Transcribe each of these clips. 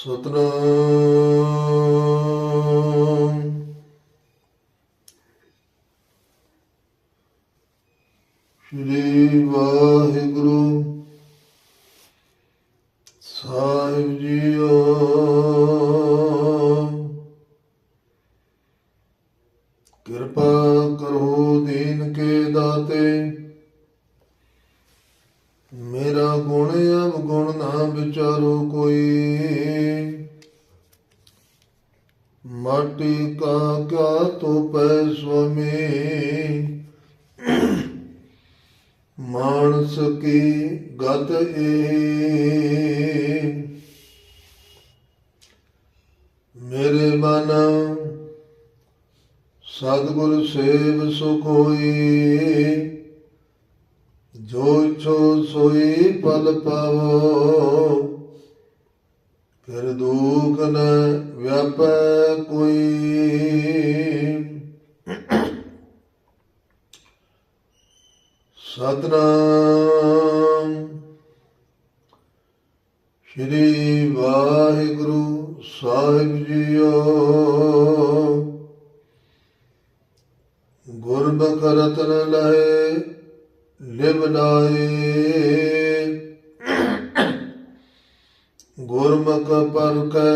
ਸਤਨਾਮ। ਸ੍ਰੀ ਵਾਹਿਗੁਰੂ ਸਾਹਿਬ ਜੀਓ ਕਿਰਪਾ ਕਰੋ ਦੀਨ ਕੇ ਦਾਤੇ ਮੇਰਾ ਗੁਣ ਅਵਗੁਣ ਨਾ ਵਿਚਾਰੋ ਕੋਈ। ਮਾਟੀ ਕਾ ਕਿਆ ਤੋ ਪੈ ਸੁਮੀ ਮਾਨਸ ਕੀ ਗਤ ਏ ਮੇਰੇ ਮਨ ਸਤਿਗੁਰ ਸੇਵ ਸੁਖ ਹੋਈ ਜੋ ਇਛੋ ਸੋਈ ਪਲ ਪਾਵੋ, ਫਿਰ ਦੁਖ ਨ ਵਿਆਪੈ ਕੋਈ। ਸਤਨਾਮ। ਸ਼੍ਰੀ ਵਾਹਿਗੁਰੂ ਸਾਹਿਬ ਜੀਓ। ਗੁਰਬਖ ਰਤਨ ਲਏ ਲਿਵ ਲਾਏ ਗੁਰਮੁਖ ਪਰਖੈ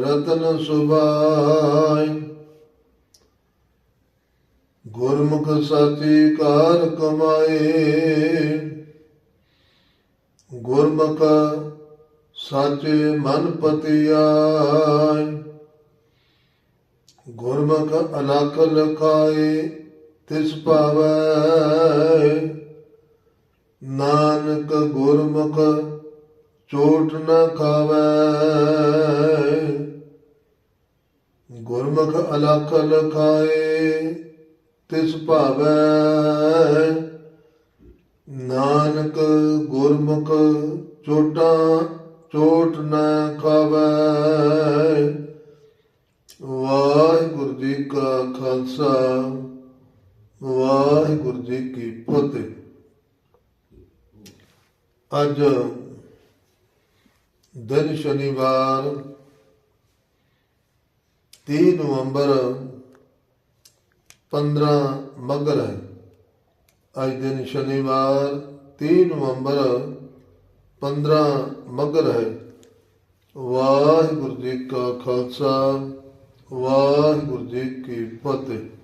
ਰਤਨ ਸੁਭਾਈ ਗੁਰਮੁਖ ਸਾਚੀ ਕਾਰ ਕਮਾਏ। ਗੁਰਮੁਖ ਸਾਚੇ ਮਨ ਪਤਿਆਈ ਗੁਰਮੁਖ ਅਲਖ ਲਖਾਏ, ਤਿਸ ਭਾਵੈ ਨਾਨਕ ਗੁਰਮੁਖ ਚੋਟ ਨਾ ਖਾਵੈ। ਗੁਰਮੁਖ ਅਲਖ ਲਖਾਏ, ਤਿਸ ਭਾਵੈ। ਨਾਨਕ ਗੁਰਮੁਖ ਚੋਟਾਂ ਚੋਟ ਨਾ ਖਾਵੈ। ਵਾਹਿਗੁਰੂ ਜੀ ਕਾ ਖਾਲਸਾ, ਵਾਹਿਗੁਰੂ ਜੀ ਕੀ ਫਤਿਹ। ਅੱਜ ਦਿਨ ਸ਼ਨੀਵਾਰ 3 ਨਵੰਬਰ 15 ਮਗਰ ਹੈ। ਅੱਜ ਦਿਨ ਸ਼ਨੀਵਾਰ 3 ਨਵੰਬਰ 15 ਮਗਰ ਹੈ। ਵਾਹਿਗੁਰੂ ਜੀ ਕਾ ਖਾਲਸਾ, ਵਾਹਿਗੁਰੂ ਜੀ ਕੀ ਫਤਿਹ।